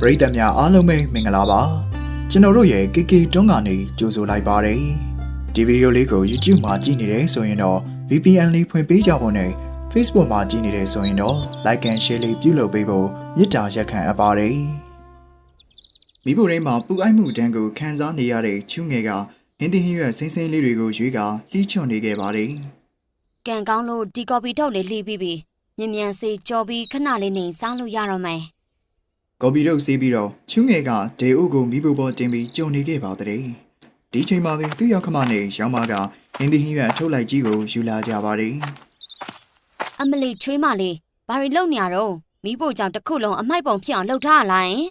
ပရိသတ်များအားလုံးပဲမင်္ဂလာပါကျွန်တော်တို့ရဲ့ KK တွန်းကနေကြိုဆိုလိုက်ပါတယ်ဒီဗီဒီယိုလေးကို YouTube မှာကြည့်နေတယ်ဆိုရင်တော့ VPN လေးဖွင့်ပေးကြဖို့နဲ့ Facebook မှာကြည့်နေတယ်ဆိုရင်တော့ Like and Share လေးပြုလုပ်ပေးဖို့မေတ္တာရက်ခံအပ်ပါတယ်မိဖို့တိုင်းမှာပူအိုက်မှုတန်းကိုခံစားနေရတဲ့ချူငယ်ကဟင်းသီးဟင်းရွက်စိမ့်စိမ့်လေးတွေကိုရွေးကာလှီးချွန်နေခဲ့ပါတယ် ကံကောင်းလို့ဒီကော်ပီထုတ်လေးလှီးပြီးပြီမြ мян စေးကြော်ပြီးခဏလေးနေစားလို့ရတော့မယ် ကော်ပီတို့ဆေးပြီးတော့ချူးငယ်ကဒေအုပ်ကိုမိဖို့ပေါ်တင်ပြီးကြုံနေခဲ့ပါတဲ့ဒီချိန်မှာပဲသူ့ရောက်ခမနဲ့ရောင်းမကအင်းဒီဟင်းရွက်ထုတ်လိုက်ကြီးကိုယူလာကြပါတယ်အမလီချွေးမလေးဘာရီလုံနေရတော့မိဖို့ကြောင့်တစ်ခုလုံးအမိုက်ပုံဖြစ်အောင်လှုပ်ထားရလားယင်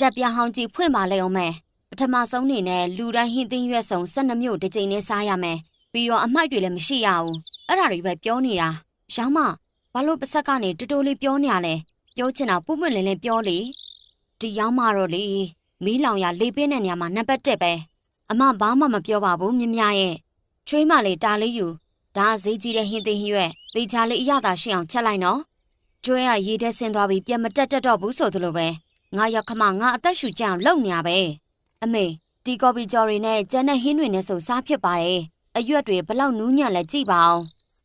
တက်ပြဟောင်းကြီးဖွင့်ပါလေအောင်မယ်ပထမဆုံးနေနဲ့လူတိုင်းဟင်းသင်းရွက်စုံ12မျိုးတစ်ချိန်နဲ့စားရမယ်ပြီးတော့အမိုက်တွေလည်းမရှိရဘူးအဲ့ဒါတွေပဲပြောနေတာရောင်းမဘာလို့ပါဆက်ကနေတူတူလေးပြောနေရလဲပြောချင်တာပုပွင့်လင်းလင်းပြောလေ ဒီရောင်းမတော့လေမီးလောင်ရလေပင်းတဲ့နေရာမှာနံပါတ်1ပဲအမဘာမှမပြောပါဘူးမြမရဲ့ချွေးမလေးတားလေးယူဒါဈေးကြီးတဲ့ဟင်းသင်းဟင်းရွက်လေချာလေးအရသာရှိအောင်ချက်လိုက်နော်ကျွဲကရေထဲဆင်းသွားပြီးပြန်မတက်တက်တော့ဘူးဆိုသလိုပဲငါရောက်ခမငါအသက်ရှူကြအောင်လုပ်နေရပဲအမေဒီကော်ပီကြော်တွေနဲ့ကျန်တဲ့ဟင်းတွေနဲ့ဆိုစားဖြစ်ပါတယ်အရွက်တွေဘလောက်နူးညံ့လဲကြည့်ပါအောင်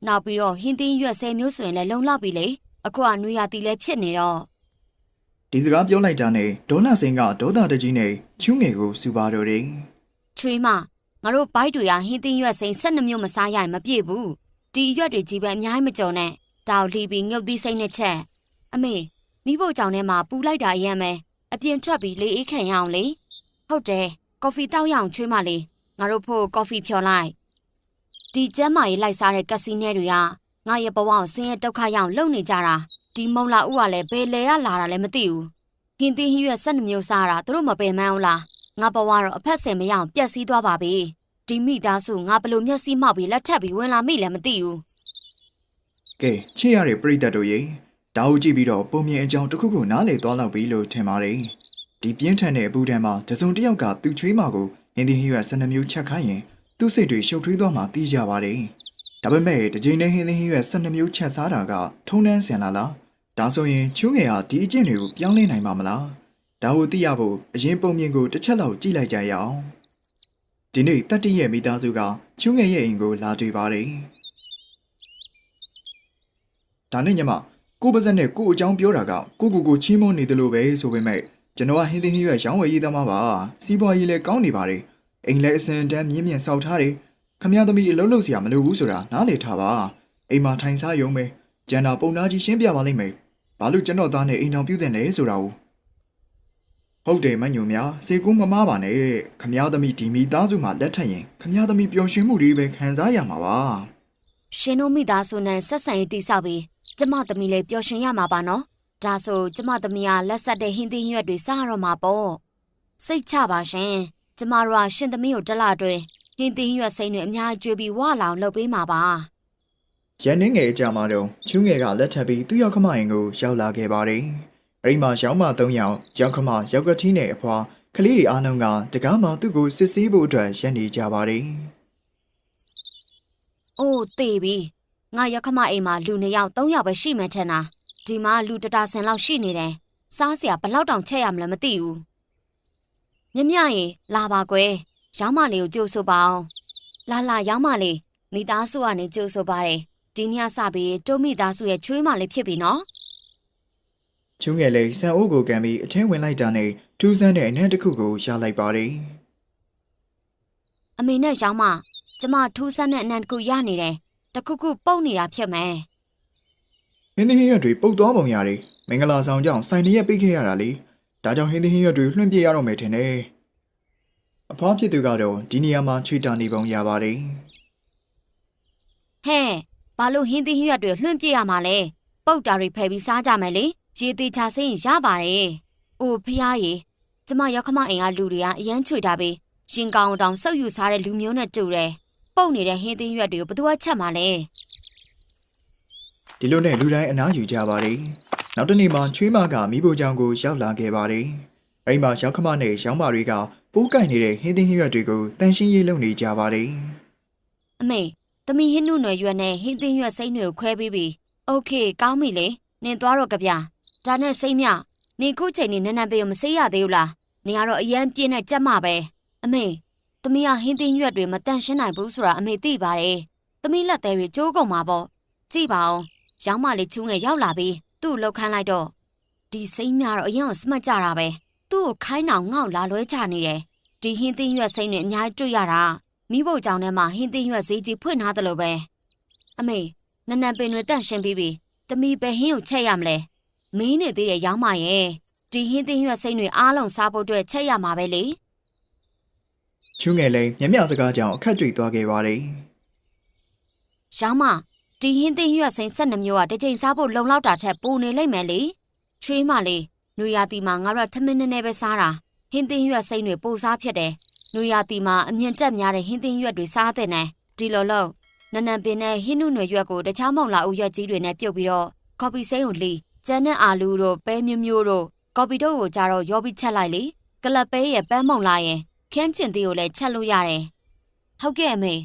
နောက်ပြီးတော့ဟင်းသင်းရွက်10မျိုးဆိုရင်လည်းလုံလောက်ပြီလေအခုကနွေရာသီလည်းဖြစ်နေတော့ ဒီစကားပြောလိုက်တာနဲ့ဒေါနာစင်ကဒေါသတကြီးနဲ့ချူးငယ်ကိုစူပါတော့တယ်ချွေးမငါတို့ဘိုက်တွေကဟင်းသင်းရွက်စိမ်း12မျိုးမစားရရင်မပြည့်ဘူးဒီရွက်တွေကြီးပဲအများကြီးမကြုံနဲ့တောက်လှီပြီးငုတ်သီးစိမ့်နဲ့ချက်အမေမိဖို့ကြောင့်ထဲမှာပူလိုက်တာအရင်ပဲအပြင်ထွက်ပြီးလေအေးခံရအောင်လေဟုတ်တယ်ကော်ဖီတောက်ရအောင်ချွေးမလေးငါတို့ဖို့ကော်ဖီဖြော်လိုက်ဒီကျမ်းမာရေးလိုက်စားတဲ့ကက်စီနဲတွေကငါရဲ့ဘဝကိုဆင်းရဲဒုက္ခရအောင်လုပ်နေကြတာ ဒီမုံလာဦးကလည်းဘယ်လဲရလာတာလည်းမသိဘူးဟင်းသီးဟင်းရွက်12မျိုးစားတာသူတို့မပယ်မန်းဘူးလားငါဘဝတော့အဖက်ဆင်မရအောင်ပျက်စီးသွားပါပြီဒီမိသားစုငါဘလို့မျက်စိမှောက်ပြီးလက်ထပ်ပြီးဝင်လာမိလည်းမသိဘူးကဲချစ်ရတဲ့ပရိသတ်တို့ရေဒါကိုကြည့်ပြီးတော့ပုံမြင်အကြောင်းတစ်ခုခုနားလေသွားလောက်ပြီလို့ထင်ပါတယ်ဒီပြင်းထန်တဲ့အပူဒဏ်မှာတစုံတစ်ယောက်ကသူ့ချွေးမကိုဟင်းသီးဟင်းရွက်12မျိုးချက်ခိုင်းရင်သူ့စိတ်တွေရှုပ်ထွေးသွားမှသိကြပါတယ်ဒါပေမဲ့ဒီချိန်နဲ့ဟင်းသီးဟင်းရွက်12မျိုးချက်စားတာကထုံးတန်းဆင်လာလား ဒါဆိုရင်ချူးငယ်ဟာဒီအကျင့်တွေကိုပြောင်းလဲနိုင်မှာမလားဒါကိုသိရဖို့အရင်ပုံမြင်ကိုတစ်ချက်လောက်ကြည့်လိုက်ကြရအောင်ဒီနေ့တတ္တိရဲ့မိသားစုကချူးငယ်ရဲ့အိမ်ကိုလာတွေ့ပါတယ်ဒါနဲ့ညမကိုပါဇက်နဲ့ကိုအကြောင်းပြောတာကကိုကိုကိုချီးမွမ်းနေတယ်လို့ပဲဆိုပေမဲ့ကျွန်တော်ကဟင်းသင်းဟင်းရွက်ရောင်းဝယ်ရေးသမားပါစီးပွားရေးလည်းကောင်းနေပါတယ်အိမ်လည်းအစင်တန်းမြင့်မြင့်စောက်ထားတယ်ခမရသမီးအလုံးလုံးစရာမလိုဘူးဆိုတာနားလည်ထားပါအိမ်မှာထိုင်စားရုံပဲ ကျန်တာပုံသားကြီးရှင်းပြပါလိမ့်မယ်ဘာလို့ကျွန်တော်သားနဲ့အိမ်တော်ပြုတ်တယ်လဲဆိုတာကိုဟုတ်တယ်မညုံများစေကူးမမားပါနဲ့ခမရသမီးဒီမိသားစုမှာလက်ထပ်ရင်ခမရသမီးပျော်ရွှင်မှုတွေပဲခံစားရမှာပါရှင်တို့မိသားစုနဲ့ဆက်ဆံရေးတိဆောက်ပြီးကျမသမီးလေးပျော်ရွှင်ရမှာပါနော်ဒါဆိုကျမသမီးကလက်ဆက်တဲ့ဟင်းသီးဟင်းရွက်တွေစားရတော့မှာပေါ့စိတ်ချပါရှင်ကျမတို့ကရှင်သမီးကိုတစ်လအတွင်းဟင်းသီးဟင်းရွက်စိမ်းတွေအများကြီးကျွေးပြီးဝါလောင်လုပ်ပေးမှာပါ ရန်နှင်းငယ်အကြမှာတော့ချူးငယ်ကလက်ထပ်ပြီးသူ့ရောက်ခမရင်ကိုရောက်လာခဲ့ပါတယ်။အဲဒီမှာရောင်းမ၃ယောက်ရောက်ခမရောက်ကတိနဲ့အဖွာကလေးတွေအားလုံးကတကားမှသူ့ကိုစစ်ဆေးဖို့အတွက်ရက်နေကြပါတယ်အိုးတေးပြီငါရောက်ခမအိမ်မှာလူနှစ်ယောက်သုံးယောက်ပဲရှိမှန်းထင်တာဒီမှာလူတတာဆန်လောက်ရှိနေတယ်စားစရာဘယ်လောက်တောင်ချက်ရမလဲမသိဘူးမြမရေလာပါကွယ်ရောင်းမလေးကိုကြိုးဆိုပါအောင်လာလာရောင်းမလေးမိသားစုကနေကြိုးဆိုပါတယ် ဒီညစပြီးတိုးမိသားစုရဲ့ချွေးမလေးဖြစ်ပြီနော်။ချူးငယ်လေးဆန်အိုးကိုကန်ပြီးအထင်းဝင်လိုက်တာနဲ့ထူးဆန်းတဲ့အနက်တစ်ခုကိုရလိုက်ပါတယ်အမေနဲ့ရောင်းမကျမထူးဆန်းတဲ့အနံတစ်ခုရနေတယ်တခုခုပုတ်နေတာဖြစ်မယ်။ဟင်းသီးဟင်းရွက်တွေပုတ်သွားပုံရတယ်။မင်္ဂလာဆောင်ကြောင့်စိုင်နေရက်ပိတ်ခဲ့ရတာလေ။ဒါကြောင့်ဟင်းသီးဟင်းရွက်တွေလွှင့်ပြရတော့မယ်ထင်တယ်။အဖွားဖြစ်သူကတော့ဒီနေရာမှာချွေတာနေပုံရပါတယ်။ဟဲ့ ဘာလို့ဟင်းသီးဟင်းရွက်တွေလွှင့်ပြစ်ရမှာလဲပုတ်တာတွေဖယ်ပြီးစားကြမယ်လေရေသေးချစိရင်ရပါတယ်အိုဖះရေကျမရောက်ခမအိမ်ကလူတွေကအရန်ချွေတာပဲရှင်ကောင်တောင်စုပ်ယူစားတဲ့လူမျိုးနဲ့တူတယ်ပုတ်နေတဲ့ဟင်းသီးရွက်တွေကိုဘယ်သူကချက်မှာလဲဒီလိုနဲ့လူတိုင်းအနားယူကြပါတယ်။နောက်တစ်နေ့မှာချွေးမကမိဖို့ကြောင့်ကိုရောက်လာခဲ့ပါတယ်။အဲဒီမှာရောက်ခမနဲ့ရောင်းမတွေကပိုးကိုက်နေတဲ့ဟင်းသင်းဟင်းရွက်တွေကိုတန်ရှင်းရေးလုပ်နေကြပါတယ်အမေ သမီးဟင်းနုနယ်ရွက်နဲ့ဟင်းသီးရွက်စိမ့်တွေကိုခွဲပြီးပြီโอเคကောင်းပြီလေနင်သွားတော့ကြဗျာဒါနဲ့စိမ့်မြ နေခုချိန်နေနန်းနန်းပေးမစေးရသေးဘူးလားနေကတော့အရန်ပြင်းနဲ့ကြက်မှပဲအမေသမီးကဟင်းသင်းရွက်တွေမတန့်ရှင်းနိုင်ဘူးဆိုတာအမေသိပါတယ်သမီးလက်သေးတွေကျိုးကုန်မှာပေါ့ကြည့်ပါအောင်ရောင်းမလေးချူးငယ်ရောက်လာပြီသူ့ကိုလှုပ်ခမ်းလိုက်တော့ဒီစိမ့်များတော့အရင်ကစမှတ်ကြတာပဲသူ့ကိုခိုင်းအောင်ငေါ့လာလွဲချနေတယ်ဒီဟင်းသင်းရွက်စိမ့်နဲ့အများကြီးတွေ့ရတာ မိဖို့ကြောင့်ထဲမှာဟင်းသင်းရွက်ဈေးကြီးဖွင့်ထားတယ်လို့ပဲအမေနန်းနန်းပင်တွေတန့်ရှင်းပြီးပြီသမီးပဲဟင်းကိုချက်ရမလဲမင်းနေသေးတယ်ရောင်းမရဲ့ဒီဟင်းသင်းရွက်စိမ့်တွေအားလုံးစားဖို့အတွက်ချက်ရမှာပဲလေချူးငယ်လေးမျက်မျက်စကားကြောင့်အခက်တွေ့သွားခဲ့ပါတယ်ရောင်းမဒီဟင်းသင်းရွက်စိမ့်၁၂မျိုးကတစ်ချိန်စားဖို့လုံလောက်တာထက်ပိုနေလိမ့်မယ်လေချွေးမလေးနွေရာသီမှာငါတို့ကထမင်းနည်းနည်းပဲစားတာဟင်းသင်းရွက်စိမ့်တွေပိုစားဖြစ်တယ် နွေရာသီမှာအမြင့်တက်များတဲ့ဟင်းသင်းရွက်တွေစားတဲ့နဲ့ဒီလိုလို့နနန်ပင်နဲ့ဟင်းနုနယ်ရွက်ကိုတခြားမုံလာဦးရွက်ကြီးတွေနဲ့ပြုတ်ပြီးတော့ကော်ပီစိမ့်ကိုလီကျန်းတဲ့အာလူတို့ပဲမျိုးမျိုးတို့ကော်ပီတို့ကိုကြတော့ရောပြီးချက်လိုက်လေကလပ်ပဲရဲ့ပန်းမုံလာရင်ခင်းကျင်သေးကိုလည်းချက်လို့ရတယ်ဟုတ်ကဲ့အမေ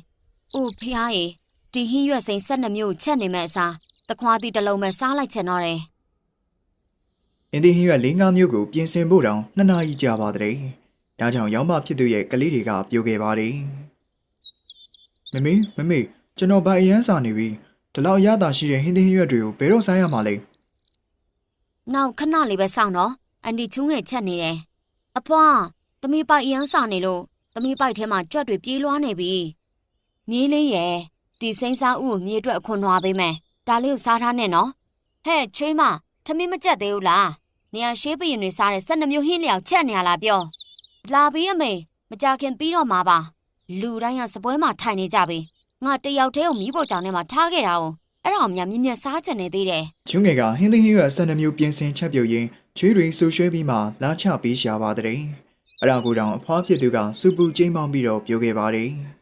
အိုးဖះရေဒီဟင်းရွက်စိမ့်၁၂မျိုးချက်နေမဲ့အစားတခွားတီတစ်လုံးပဲစားလိုက်ချင်တော့တယ်။အင်းဒီဟင်းရွက်၄၅မျိုးကိုပြင်ဆင်ဖို့တောင်နှစ်နာရီကြာပါတဲ့။ ဒါကြောင့်ရောင်းမဖြစ်သူရဲ့ကလေးတွေကပြောခဲ့ပါတယ်။မမေမမေကျွန်တော်ဗအရန်စာနေပြီ။ဒီလောက်အရသာရှိတဲ့ဟင်းသီးဟင်းရွက်တွေကိုဘယ်တော့ဆိုင်ရမှာလဲနောက်ခဏလေးပဲစောင့်တော့အန်ဒီချူးငယ်ချက်နေတယ်အဖွားသမီးပိုက်အရန်စာနေလို့သမီးပိုက်ထဲမှာကြွက်တွေပြေးလွှားနေပြီမြေးလေးရဲ့ဒီစိမ့်စားဥကိုမြေအတွက်အခွန်နွားပေးမယ်ဒါလေးကိုစားထားနဲ့နော်ဟဲ့ချွေးမထမင်းမကြက်သေးဘူးလားနေရာရှေးပရင်တွေစားတဲ့၁၂မျိုးဟင်းလျောက်ချက်နေရလားပြော လာပြီးအမေမကြခင်ပြီးတော့မှာပါလူတိုင်းကစပွဲမှာထိုင်နေကြပြီငါတယောက်တည်းကိုမိဖို့ကြောင့်ထဲမှာထားခဲ့တာ哦အဲ့ဒါအောင်များမြင်မြင်စားချင်နေသေးတယ်။ချွငယ်ကဟင်းသီးဟင်းရွက်၁၂မျိုးပြင်ဆင်ချက်ပြုတ်ရင်းချွေးတွေဆူရွှဲပြီးမှလာချပေးရှာပါတဲ့။အဲ့ဒါကိုတောင်အဖွားဖြစ်သူကစူပူကျိမ့်မောင်းပြီးတော့ပြောခဲ့ပါတယ်။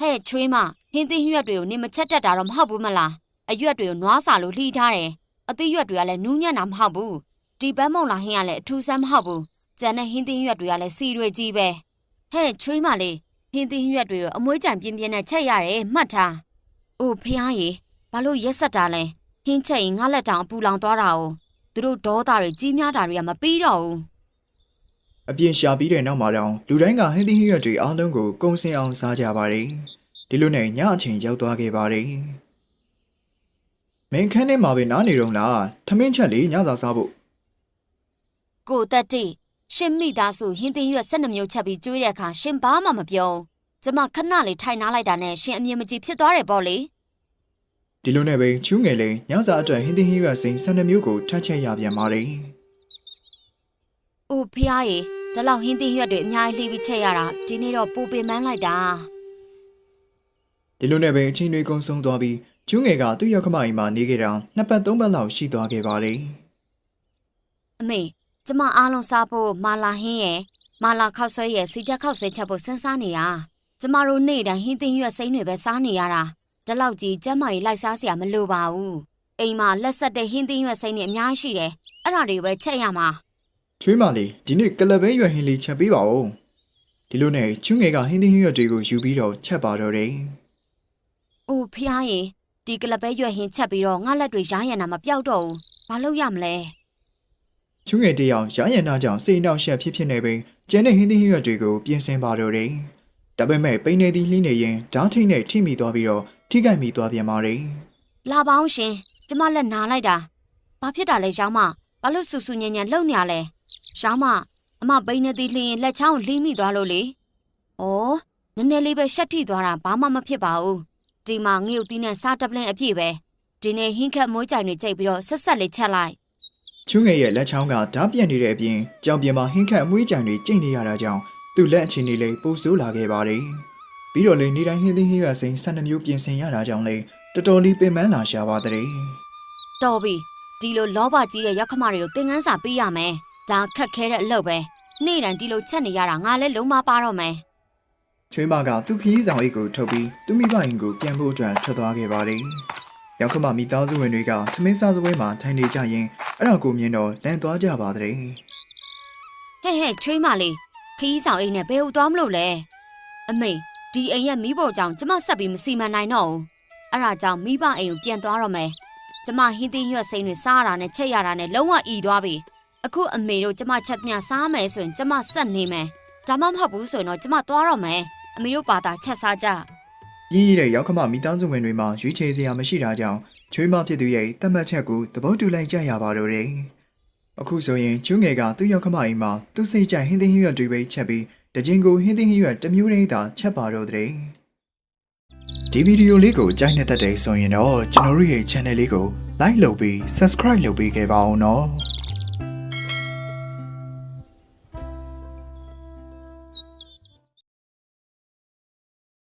ဟဲ့ချွေးမဟင်းသီးရွက်တွေကိုနင်မချက်တက်တာတော့မဟုတ်ဘူးမလားအရွက်တွေကိုနွားစာလို့လှီးထားတယ်အသီးရွက်တွေကလည်းနူးညံ့တာမဟုတ်ဘူးဒီပန်းမုံလာဟင်းကလည်းအထူးဆန်းမဟုတ်ဘူး ကျန်တဲ့ဟင်းသီးရွက်တွေကလည်းစီတွေကြီးပဲဟဲ့ချွေးမလေးဟင်းသီးရွက်တွေကိုအမွှေးကြံပြင်းပြင်းနဲ့ချက်ရတယ်မှတ်ထားအိုးဖះရေဘာလို့ရက်ဆက်တာလဲဟင်းချက်ရင်ငါလက်တောင်အပူလောင်သွားတာ哦သူတို့ဒေါသတွေကြီးများတာတွေကမပြီးတော့ဘူးအပြင်ရှာပြီးတဲ့နောက်မှာတော့လူတိုင်းကဟင်းသီးဟင်းရွက်တွေအားလုံးကိုကုံစင်အောင်စားကြပါတယ်။ဒီလိုနဲ့ညအချိန်ရောက်သွားခဲ့ပါတယ်။မင်းခန်းထဲမှာပဲနားနေတော့လားထမင်းချက်လေးညစာစားဖို့ကိုတက်တိ ရှင်မိသားစုဟင်းသီးရွက်၁၂မျိုးချက်ပြီးကျွေးတဲ့အခါရှင်ဘာမှမပြောကျမခဏလေးထိုင်နားလိုက်တာနဲ့ရှင်အမြင်မကြည့်ဖြစ်သွားတယ်ပေါ့လေဒီလိုနဲ့ပဲချူးငယ်လေးညစာအတွက်ဟင်းသီးဟင်းရွက်စိမ်း12မျိုးကိုထပ်ချက်ရပြန်ပါတယ်။အိုဖះရေဒီလောက်ဟင်းသီးရွက်တွေအများကြီးလှီးပြီးချက်ရတာဒီနေ့တော့ပူပင်ပန်းလိုက်တာဒီလိုနဲ့ပဲအချိန်တွေကုန်ဆုံးသွားပြီးချူးငယ်ကသူ့ရောက်ခမအိမ်မှာနေခဲ့တာနှစ်ပတ်သုံးပတ်လောက်ရှိသွားခဲ့ပါတယ်။အမေ ကျမအားလုံးစားဖို့မာလာဟင်းရဲ့မာလာခောက်ဆွဲရဲ့စီချက်ခောက်ဆွဲချက်ဖို့စဉ်းစားနေတာ။ကျမတို့နေ့တိုင်းဟင်းသီးရွက်စိမ်းတွေပဲစားနေရတာ။ဒီလောက်ကြီးကျမကြီးလိုက်စားစရာမလိုပါဘူး။အိမ်မှာလက်ဆက်တဲ့ဟင်းသီးရွက်စိမ်းတွေအများကြီးရှိတယ်။အဲ့ဒါတွေပဲချက်ရမှာ။ချွေးမလေးဒီနေ့ကလပဲရွက်ဟင်းလေးချက်ပေးပါဦးဒီလိုနဲ့ချူးငယ်ကဟင်းသီးဟင်းရွက်တွေကိုယူပြီးတော့ချက်ပါတော့တယ်။အိုဖះရေဒီကလပဲရွက်ဟင်းချက်ပြီးတော့ငါလက်တွေရားရံတာမပြောက်တော့ဘူး။ဘာလို့ရမလဲ ချူးငယ်တယောက်ရရနာကြောင့်စိတ်နှောက်ယှက်ဖြစ်ဖြစ်နေပင်ကျန်တဲ့ဟင်းသီးဟင်းရွက်တွေကိုပြင်ဆင်ပါတော့တယ်ဒါပေမဲ့ပိနေသည်လှင်းနေရင်ဓာတ်ထိတ်နဲ့ထိမိသွားပြီးတော့ထိခိုက်မိသွားပြန်ပါတယ်။လာပေါင်းရှင်ကျမလက်နာလိုက်တာ။ဘာဖြစ်တာလဲရောင်းမ။ဘာလို့ဆူဆူညံ့ညံ့လှုပ်နေရလဲ။ရောင်းမအမဘိန်းနေသည်လှင်းရင်လက်ချောင်းကိုလှီးမိသွားလို့လေ။အော်နည်းနည်းလေးပဲရှက်ထိသွားတာဘာမှမဖြစ်ပါဘူး။ဒီမှာငေ့ုပ်တီးနဲ့စားတပလင်းအပြည့်ပဲ။ဒီနေ့ဟင်းခက်မွေးကြိုင်တွေကြိတ်ပြီးတော့ဆက်ဆက်လေးချက်လိုက် ချူးငယ်ရဲ့လက်ချောင်းကဓာတ်ပြက်နေတဲ့အပြင်ကြောင်ပြင်မှာဟင်းခတ်အမွှေးကြံတွေကျိတ်နေရတာကြောင့်သူ့လက်အခြေအနေလေးပိုဆိုးလာခဲ့ပါတယ်ပြီးတော့လေနေတိုင်းဟင်းသီးဟင်းရွက်စိမ်း12မျိုးပြင်ဆင်ရတာကြောင့်လေတော်တော်လေးပင်ပန်းလာရှာပါတဲ့။တော်ပြီ။ဒီလိုလောဘကြီးတဲ့ရောက်ခမတွေကိုသင်ငန်းစာပေးရမယ်။ဒါခက်ခဲတဲ့အလုပ်ပဲ။နေ့တိုင်းဒီလိုချက်နေရတာငါလည်းလုံးမပါတော့မယ်။ချွေးမကသူ့ခရီးဆောင်အိတ်ကိုထုတ်ပြီးသူ့မိဘအိမ်ကိုပြန်ဖို့အတွက်ထွက်သွားခဲ့ပါတယ်။ ရောက်ခမမိသားစုဝင်တွေကထမင်းစားစပွဲမှာထိုင်နေကြရင်အဲ့ဒါကိုမြင်တော့လန့်သွားကြပါတဲ့ဟဲ့ဟဲ့ချွေးမလေးခီးဆောင်အိမ်နဲ့ဘယ်ဟိုသွားမလို့လဲအမေဒီအိမ်ရဲ့မိဖို့ကြောင့်ကျမဆက်ပြီးမစီမံနိုင်တော့ဘူးအဲ့ဒါကြောင့်မိဘအိမ်ကိုပြန်သွားတော့မယ်ကျမဟင်းသီးရွက်စိမ်းတွေစားရတာနဲ့ချက်ရတာနဲ့လုံးဝအီသွားပြီအခုအမေတို့ကျမချက်မြစားမယ်ဆိုရင်ကျမဆက်နေမယ်ဒါမှမဟုတ်ဘူးဆိုရင်တော့ကျမသွားတော့မယ်အမေတို့ပါတာချက်စားကြ ရင်းရတဲ့ရောက်ခမမိသားစုဝင်တွေမှာရွေးချယ်စရာမရှိတာကြောင့်ချွေးမဖြစ်သူရဲ့တတ်မှတ်ချက်ကိုသဘောတူလိုက်ကြရပါတော့တယ်အခုဆိုရင်ကျွငယ်ကသူ့ရောက်ခမအိမ်မှာသူ့စိတ်ကြိုက်ဟင်းသင်းဟင်းရွက်တွေပဲချက်ပြီးတကြင်ကိုဟင်းသင်းဟင်းရွက်တစ်မျိုးတည်းသာချက်ပါတော့တဲ့ဒီဗီဒီယိုလေးကိုကြိုက်နေတဲ့တဲ့ဆိုရင်တော့ကျွန်တော်တို့ရဲ့ channel လေးကို like လုပ်ပြီး subscribe လုပ်ပေးခဲ့ပါအောင်နော်